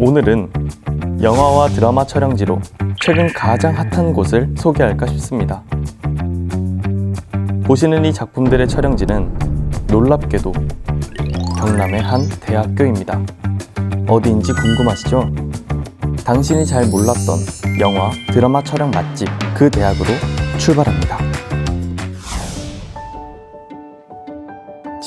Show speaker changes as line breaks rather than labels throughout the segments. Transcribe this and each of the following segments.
오늘은 영화와 드라마 촬영지로 최근 가장 핫한 곳을 소개할까 싶습니다. 보시는 이 작품들의 촬영지는 놀랍게도 경남의 한 대학교입니다. 어디인지 궁금하시죠? 당신이 잘 몰랐던 영화, 드라마 촬영 맛집 그 대학으로 출발합니다.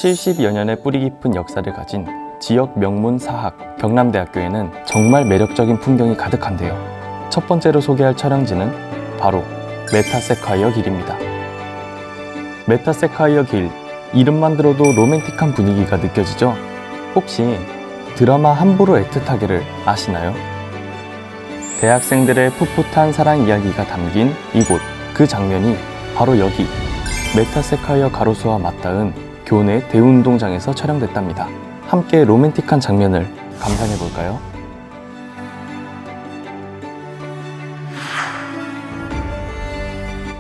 70여 년의 뿌리 깊은 역사를 가진 지역 명문 사학 경남대학교에는 정말 매력적인 풍경이 가득한데요. 첫 번째로 소개할 촬영지는 바로 메타세콰이어 길입니다. 메타세콰이어 길 이름만 들어도 로맨틱한 분위기가 느껴지죠? 혹시 드라마 함부로 애틋하게를 아시나요? 대학생들의 풋풋한 사랑 이야기가 담긴 이곳 그 장면이 바로 여기 메타세콰이어 가로수와 맞닿은 교내 대운동장에서 촬영됐답니다. 함께 로맨틱한 장면을 감상해 볼까요?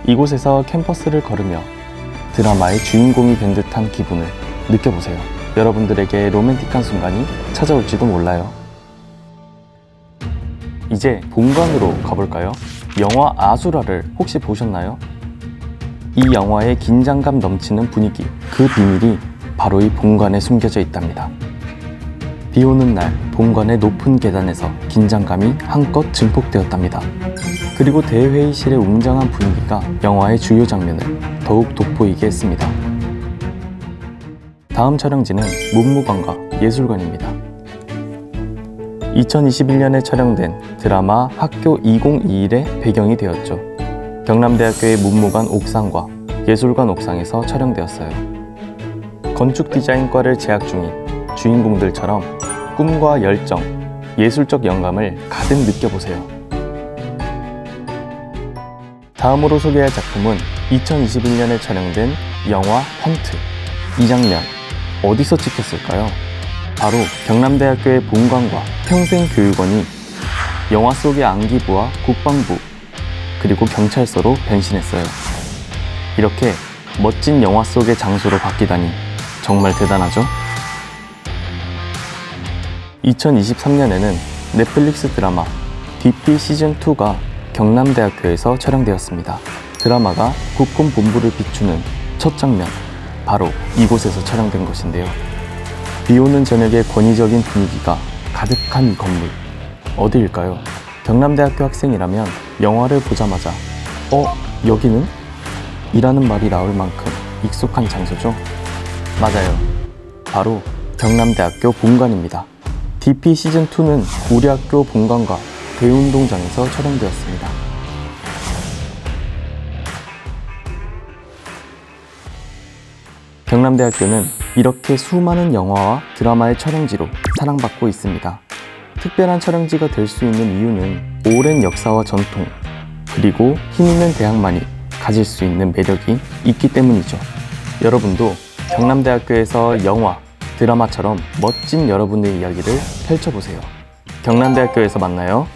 이곳에서 캠퍼스를 걸으며 드라마의 주인공이 된 듯한 기분을 느껴보세요. 여러분들에게 로맨틱한 순간이 찾아올지도 몰라요. 이제 본관으로 가볼까요? 영화 아수라를 혹시 보셨나요? 이 영화의 긴장감 넘치는 분위기, 그 비밀이 바로 이 본관에 숨겨져 있답니다. 비 오는 날 본관의 높은 계단에서 긴장감이 한껏 증폭되었답니다. 그리고 대회의실의 웅장한 분위기가 영화의 주요 장면을 더욱 돋보이게 했습니다. 다음 촬영지는 문무관과 예술관입니다. 2021년에 촬영된 드라마 학교 2021의 배경이 되었죠. 경남대학교의 문무관 옥상과 예술관 옥상에서 촬영되었어요. 건축 디자인과를 재학 중인 주인공들처럼 꿈과 열정, 예술적 영감을 가득 느껴보세요. 다음으로 소개할 작품은 2021년에 촬영된 영화 헌트. 이 장면 어디서 찍혔을까요? 바로 경남대학교의 본관과 평생교육원이 영화 속의 안기부와 국방부 그리고 경찰서로 변신했어요. 이렇게 멋진 영화 속의 장소로 바뀌다니 정말 대단하죠? 2023년에는 넷플릭스 드라마 DP 시즌2가 경남대학교에서 촬영되었습니다. 드라마가 국군 본부를 비추는 첫 장면, 바로 이곳에서 촬영된 것인데요. 비 오는 저녁의 권위적인 분위기가 가득한 이 건물, 어디일까요? 경남대학교 학생이라면 영화를 보자마자, 어, 여기는? 이라는 말이 나올 만큼 익숙한 장소죠? 맞아요. 바로 경남대학교 본관입니다. DP 시즌2는 우리 학교 본관과 대운동장에서 촬영되었습니다. 경남대학교는 이렇게 수많은 영화와 드라마의 촬영지로 사랑받고 있습니다. 특별한 촬영지가 될 수 있는 이유는 오랜 역사와 전통, 그리고 힘있는 대학만이 가질 수 있는 매력이 있기 때문이죠. 여러분도 경남대학교에서 영화, 드라마처럼 멋진 여러분의 이야기를 펼쳐보세요. 경남대학교에서 만나요.